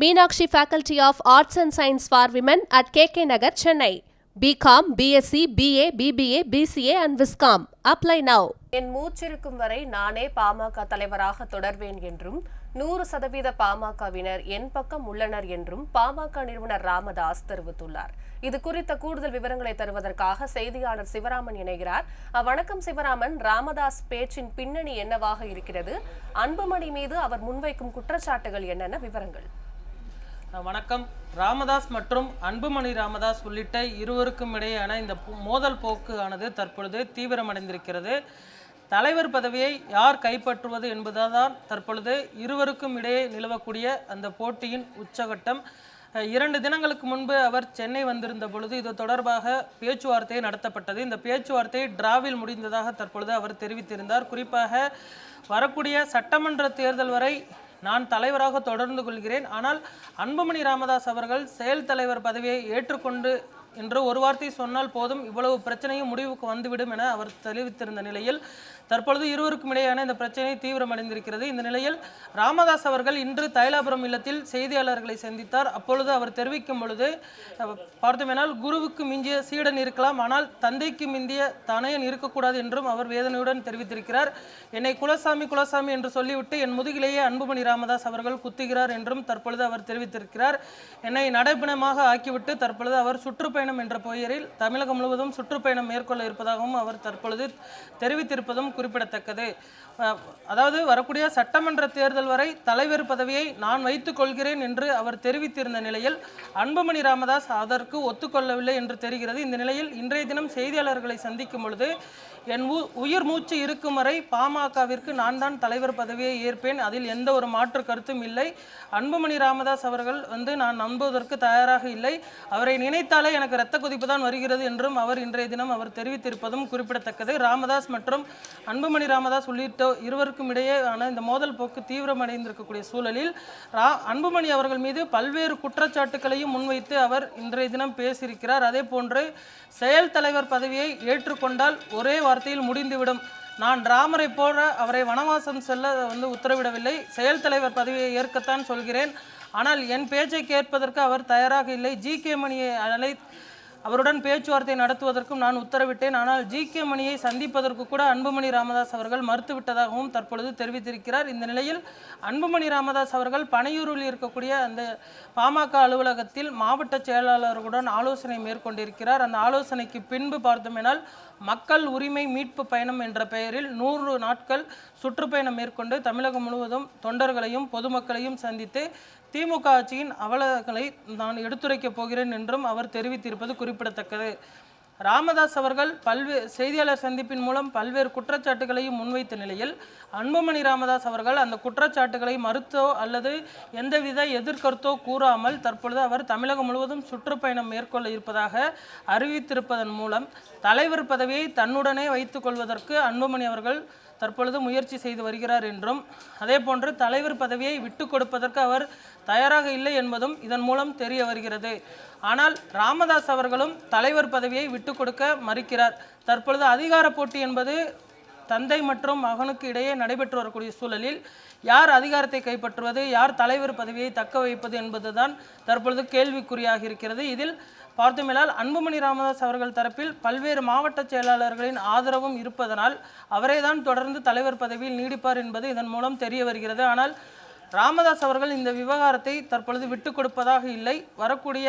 Meenakshi faculty of arts and science for women at K K Nagar Chennai BCom BSc BA BBA BCA and viscom apply now என் மூச்சிருக்கும் வரை நானே பாமக தலைவராக தொடர்வேன் என்றும் நூறு சதவீத பாமகவினர் என் பக்கம் உள்ளனர் என்றும் பாமக நிறுவனர் ராமதாஸ் தெரிவித்துள்ளார். இது குறித்த கூடுதல் விவரங்களை தருவதற்காக செய்தியாளர் சிவராமன் இணைகிறார். வணக்கம் சிவராமன் ராமதாஸ் பேச்சின் பின்னணி என்னவாக இருக்கிறது? அன்புமணி மீது அவர் முன்வைக்கும் குற்றச்சாட்டுகள் என்னென்ன? விவரங்கள். வணக்கம். ராமதாஸ் மற்றும் அன்புமணி ராமதாஸ் உள்ளிட்ட இருவருக்கும் இடையேயான இந்த மோதல் போக்கு ஆனது தற்பொழுது தீவிரமடைந்திருக்கிறது. தலைவர் பதவியை யார் கைப்பற்றுவது என்பதுதான் தற்பொழுது இருவருக்கும் இடையே நிலவக்கூடிய அந்த போட்டியின் உச்சகட்டம். இரண்டு தினங்களுக்கு முன்பு அவர் சென்னை வந்திருந்த பொழுது இது தொடர்பாக பேச்சுவார்த்தை நடத்தப்பட்டது. இந்த பேச்சுவார்த்தை டிராவில் முடிந்ததாக தற்பொழுது அவர் தெரிவித்திருந்தார். குறிப்பாக வரக்கூடிய சட்டமன்ற தேர்தல் வரை நான் தலைவராக தொடர்ந்து கொள்கிறேன். ஆனால் அன்புமணி ராமதாஸ் அவர்கள் செயல் தலைவர் பதவியை ஏற்றுக்கொண்டு என்று ஒரு வார்த்தை சொன்னால் போதும். இவ்வளவு பிரச்சனையும் முடிவுக்கு வந்துவிடும் என அவர் தெரிவித்திருந்த நிலையில் தற்பொழுது இருவருக்கும் இடையேயான இந்த பிரச்சனை தீவிரமடைந்திருக்கிறது. இந்த நிலையில் ராமதாஸ் அவர்கள் இன்று தைலாபுரம் இல்லத்தில் செய்தியாளர்களை சந்தித்தார். அப்பொழுது அவர் தெரிவிக்கும் பொழுது பார்த்தோமேனால் குருவுக்கு மிஞ்சிய சீடன் இருக்கலாம் ஆனால் தந்தைக்கு மிந்திய தனையன் இருக்கக்கூடாது என்றும் அவர் வேதனையுடன் தெரிவித்திருக்கிறார். என்னை குலசாமி குலசாமி என்று சொல்லிவிட்டு என் முதுகிலேயே அன்புமணி ராமதாஸ் அவர்கள் குத்துகிறார் என்றும் தற்பொழுது அவர் தெரிவித்திருக்கிறார். என்னை நடைபிணமாக ஆக்கிவிட்டு தற்பொழுது அவர் சுற்றுப்பயணம் என்ற பெயரில் தமிழகம் முழுவதும் சுற்றுப்பயணம் மேற்கொள்ள இருப்பதாகவும் அவர் தற்பொழுது தெரிவித்திருப்பதும் குறிப்பிடத்தக்கது. அதாவது வரக்கூடிய சட்டமன்ற தேர்தல் வரை தலைவர் பதவியை நான் வைத்துக் கொள்கிறேன் என்று அவர் தெரிவித்திருந்த நிலையில் அன்புமணி ராமதாஸ் அதற்கு ஒத்துக்கொள்ளவில்லை என்று தெரிகிறது. இந்த நிலையில் இன்றைய தினம் செய்தியாளர்களை சந்திக்கும் பொழுது என் உயிர் மூச்சு இருக்கும் வரை பாமகவிற்கு நான் தான் தலைவர் பதவியை ஏற்பேன். அதில் எந்த ஒரு மாற்று கருத்தும் இல்லை. அன்புமணி ராமதாஸ் அவர்கள் வந்து நான் நம்புவதற்கு தயாராக இல்லை. அவரை நினைத்தாலே எனக்கு எனக்கு ரத்த கொதிப்பு தான் வருகிறது என்றும் அவர் இன்றைய தினம் அவர் தெரிவித்திருப்பதும் குறிப்பிடத்தக்கது. ராமதாஸ் மற்றும் அன்புமணி ராமதாஸ் உள்ளிட்ட இருவருக்கும் இடையே ஆன இந்த மோதல் போக்கு தீவிரமடைந்திருக்கக்கூடிய சூழலில் ரா அன்புமணி அவர்கள் மீது பல்வேறு குற்றச்சாட்டுகளையும் முன்வைத்து அவர் இன்றைய தினம் பேசியிருக்கிறார். அதே போன்று செயல் தலைவர் பதவியை ஏற்றுக்கொண்டால் ஒரே வார்த்தையில் முடிந்துவிடும். நான் ராமரை போல அவரை வனவாசம் செல்ல வந்து உத்தரவிடவில்லை. செயல் தலைவர் பதவியை ஏற்கத்தான் சொல்கிறேன். ஆனால் என் பேச்சை கேட்பதற்கு அவர் தயாராக இல்லை. ஜி. கே. மணியை அழை அவருடன் பேச்சுவார்த்தை நடத்துவதற்கும் நான் உத்தரவிட்டேன். ஆனால் ஜி. கே. மணியை சந்திப்பதற்கு கூட அன்புமணி ராமதாஸ் அவர்கள் மறுத்துவிட்டதாகவும் தற்பொழுது தெரிவித்திருக்கிறார். இந்த நிலையில் அன்புமணி ராமதாஸ் அவர்கள் பனையூரில் இருக்கக்கூடிய அந்த பாமக அலுவலகத்தில் மாவட்ட செயலாளர்களுடன் ஆலோசனை மேற்கொண்டிருக்கிறார். அந்த ஆலோசனைக்கு பின்பு பார்த்தோமேனால் மக்கள் உரிமை மீட்பு பயணம் என்ற பெயரில் நூறு நாட்கள் சுற்றுப்பயணம் மேற்கொண்டு தமிழகம் முழுவதும் தொண்டர்களையும் பொதுமக்களையும் சந்தித்து திமுக ஆட்சியின் அவலங்களை நான் எடுத்துரைக்கப் போகிறேன் என்றும் அவர் தெரிவித்திருப்பது குறிப்பிடத்தக்கது. ராமதாஸ் அவர்கள் பல்வேறு செய்தியாளர் சந்திப்பின் மூலம் பல்வேறு குற்றச்சாட்டுகளையும் முன்வைத்த நிலையில் அன்புமணி ராமதாஸ் அவர்கள் அந்த குற்றச்சாட்டுகளை மறுத்தோ அல்லது எந்தவித எதிர்கருத்தோ கூறாமல் தற்பொழுது அவர் தமிழகம் முழுவதும் சுற்றுப்பயணம் மேற்கொள்ள இருப்பதாக அறிவித்திருப்பதன் மூலம் தலைவர் பதவியை தன்னுடனே வைத்துக் கொள்வதற்கு அன்புமணி அவர்கள் தற்பொழுது முயற்சி செய்து வருகிறார் என்றும் அதே போன்று தலைவர் பதவியை விட்டு கொடுப்பதற்கு அவர் தயாராக இல்லை என்பதும் இதன் மூலம் தெரிய வருகிறது. ஆனால் ராமதாஸ் அவர்களும் தலைவர் பதவியை விட்டு கொடுக்க மறுக்கிறார். தற்பொழுது அதிகார போட்டி என்பது தந்தை மற்றும் மகனுக்கு இடையே நடைபெற்று வரக்கூடிய சூழலில் யார் அதிகாரத்தை கைப்பற்றுவது யார் தலைவர் பதவியை தக்க வைப்பது என்பதுதான் தற்பொழுது கேள்விக்குறியாக இருக்கிறது. இதில் பார்த்தோமேனால் அன்புமணி ராமதாஸ் அவர்கள் தரப்பில் பல்வேறு மாவட்ட செயலாளர்களின் ஆதரவும் இருப்பதனால் அவரே தான் தொடர்ந்து தலைவர் பதவியில் நீடிப்பார் என்பது இதன் மூலம் தெரிய வருகிறது. ஆனால் ராமதாஸ் அவர்கள் இந்த விவகாரத்தை தற்பொழுது விட்டு கொடுப்பதாக இல்லை. வரக்கூடிய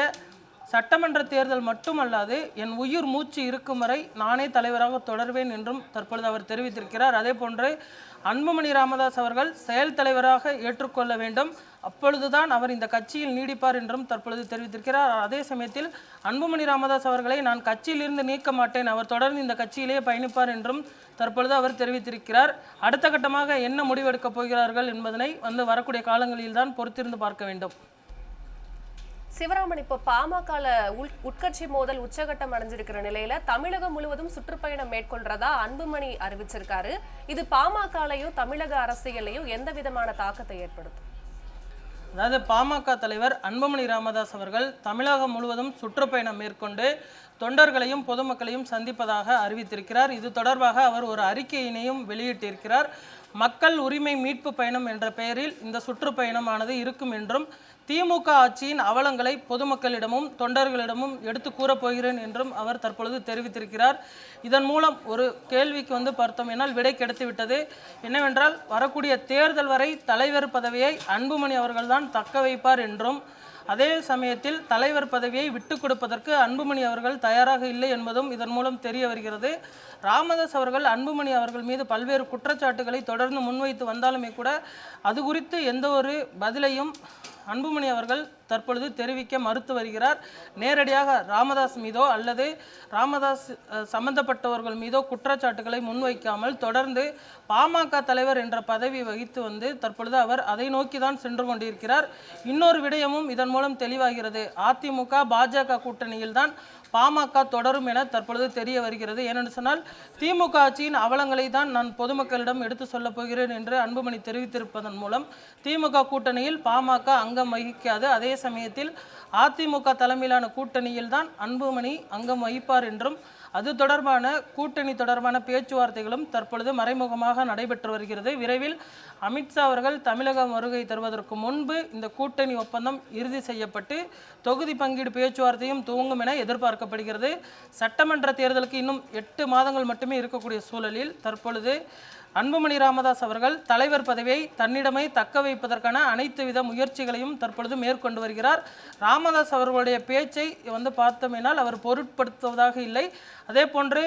சட்டமன்ற தேர்தல் மட்டுமல்லாது என் உயிர் மூச்சு இருக்கும் வரை நானே தலைவராக தொடர்வேன் என்றும் தற்பொழுது அவர் தெரிவித்திருக்கிறார். அதே போன்று அன்புமணி ராமதாஸ் அவர்கள் செயல் தலைவராக ஏற்றுக்கொள்ள வேண்டும். அப்பொழுதுதான் அவர் இந்த கட்சியில் நீடிப்பார் என்றும் தற்பொழுது தெரிவித்திருக்கிறார். அதே சமயத்தில் அன்புமணி ராமதாஸ் அவர்களை நான் கட்சியிலிருந்து நீக்க மாட்டேன். அவர் தொடர்ந்து இந்த கட்சியிலேயே பயணிப்பார் என்றும் தற்பொழுது அவர் தெரிவித்திருக்கிறார். அடுத்த கட்டமாக என்ன முடிவெடுக்கப் போகிறார்கள் என்பதனை வந்து வரக்கூடிய காலங்களில்தான் பொறுத்திருந்து பார்க்க வேண்டும். சிவராமன் இப்போ பாமகல உள் உட்கட்சி மோதல் உச்சகட்டம் அடைஞ்சிருக்கிற நிலையில தமிழகம் முழுவதும் சுற்றுப்பயணம் மேற்கொள்றதா அன்புமணி அறிவிச்சிருக்காரு. இது பாமகலையும் தமிழக அரசியலையும் எந்த விதமான தாக்கத்தை ஏற்படுத்தும்? அதாவது பாமக தலைவர் அன்புமணி ராமதாஸ் அவர்கள் தமிழகம் முழுவதும் சுற்றுப்பயணம் மேற்கொண்டு தொண்டர்களையும் பொதுமக்களையும் சந்திப்பதாக அறிவித்திருக்கிறார். இது தொடர்பாக அவர் ஒரு அறிக்கையினையும் வெளியிட்டிருக்கிறார். மக்கள் உரிமை மீட்பு பயணம் என்ற பெயரில் இந்த சுற்றுப்பயணமானது இருக்கும் என்றும் திமுக ஆட்சியின் அவலங்களை பொதுமக்களிடமும் தொண்டர்களிடமும் எடுத்து கூறப்போகிறேன் என்றும் அவர் தற்பொழுது தெரிவித்திருக்கிறார். இதன் மூலம் ஒரு கேள்விக்கு வந்து பார்த்தோம் என்னால் விடை கிடைத்து விட்டது. என்னவென்றால் வரக்கூடிய தேர்தல் வரை தலைவர் பதவியை அன்புமணி அவர்கள்தான் தக்க வைப்பார் என்றும் அதே சமயத்தில் தலைவர் பதவியை விட்டு கொடுப்பதற்கு அன்புமணி அவர்கள் தயாராக இல்லை என்பதும் இதன் மூலம் தெரிய வருகிறது. ராமதாஸ் அவர்கள் அன்புமணி அவர்கள் மீது பல்வேறு குற்றச்சாட்டுகளை தொடர்ந்து முன்வைத்து வந்தாலுமே கூட அது குறித்து எந்த ஒரு பதிலையும் அன்புமணி அவர்கள் தற்பொழுது தெரிவிக்க மறுத்து வருகிறார். நேரடியாக ராமதாஸ் மீதோ அல்லது ராமதாஸ் சம்பந்தப்பட்டவர்கள் மீதோ குற்றச்சாட்டுகளை முன்வைக்காமல் தொடர்ந்து பாமக தலைவர் என்ற பதவி வகித்து வந்து தற்பொழுது அவர் அதை நோக்கி தான் சென்று கொண்டிருக்கிறார். இன்னொரு விடயமும் இதன் மூலம் தெளிவாகிறது. அதிமுக பாஜக கூட்டணியில் தான் பாமக தொடரும் என தற்பொழுது தெரிய வருகிறது. ஏனென்று சொன்னால் திமுக ஆட்சியின் அவலங்களை தான் நான் பொதுமக்களிடம் எடுத்து சொல்லப் போகிறேன் என்று அன்புமணி தெரிவித்திருப்பதன் மூலம் திமுக கூட்டணியில் பாமக அங்கம் வகிக்காது. அதே சமயத்தில் அதிமுக தலைமையிலான கூட்டணியில் தான் அன்புமணி அங்கம் வகிப்பார் என்றும் அது தொடர்பான கூட்டணி தொடர்பான பேச்சுவார்த்தைகளும் தற்பொழுது மறைமுகமாக நடைபெற்று வருகிறது. விரைவில் அமித்ஷா அவர்கள் தமிழகம் வருகை தருவதற்கு முன்பு இந்த கூட்டணி ஒப்பந்தம் இறுதி செய்யப்பட்டு தொகுதி பங்கீடு பேச்சுவார்த்தையும் துவங்கும் என எதிர்பார்க்கப்படுகிறது. சட்டமன்ற தேர்தலுக்கு இன்னும் எட்டு மாதங்கள் மட்டுமே இருக்கக்கூடிய சூழலில் தற்பொழுது அன்புமணி ராமதாஸ் அவர்கள் தலைவர் பதவியை தன்னிடமே தக்க வைப்பதற்கான அனைத்து வித முயற்சிகளையும் தற்பொழுது மேற்கொண்டு வருகிறார். ராமதாஸ் அவர்களுடைய பேச்சை வந்து பார்த்தோமேனால் அவர் பொருட்படுத்துவதாக இல்லை. அதே போன்று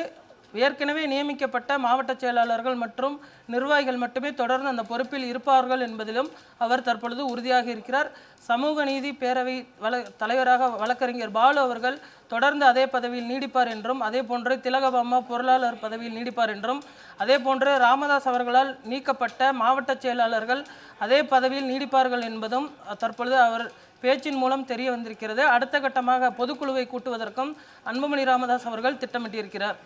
ஏற்கனவே நியமிக்கப்பட்ட மாவட்ட செயலாளர்கள் மற்றும் நிர்வாகிகள் மட்டுமே தொடர்ந்து அந்த பொறுப்பில் இருப்பார்கள் என்பதிலும் அவர் தற்பொழுது உறுதியாக இருக்கிறார். சமூக நீதி பேரவை வள தலைவராக வழக்கறிஞர் பாலு அவர்கள் தொடர்ந்து அதே பதவியில் நீடிப்பார் என்றும் அதே போன்று திலகபாமா பொருளாளர் பதவியில் நீடிப்பார் என்றும் அதே போன்று ராமதாஸ் அவர்களால் நீக்கப்பட்ட மாவட்ட செயலாளர்கள் அதே பதவியில் நீடிப்பார்கள் என்பதும் தற்பொழுது அவர் பேச்சின் மூலம் தெரிய வந்திருக்கிறது. அடுத்த கட்டமாக பொதுக்குழுவை கூட்டுவதற்கும் அன்புமணி ராமதாஸ் அவர்கள் திட்டமிட்டிருக்கிறார்.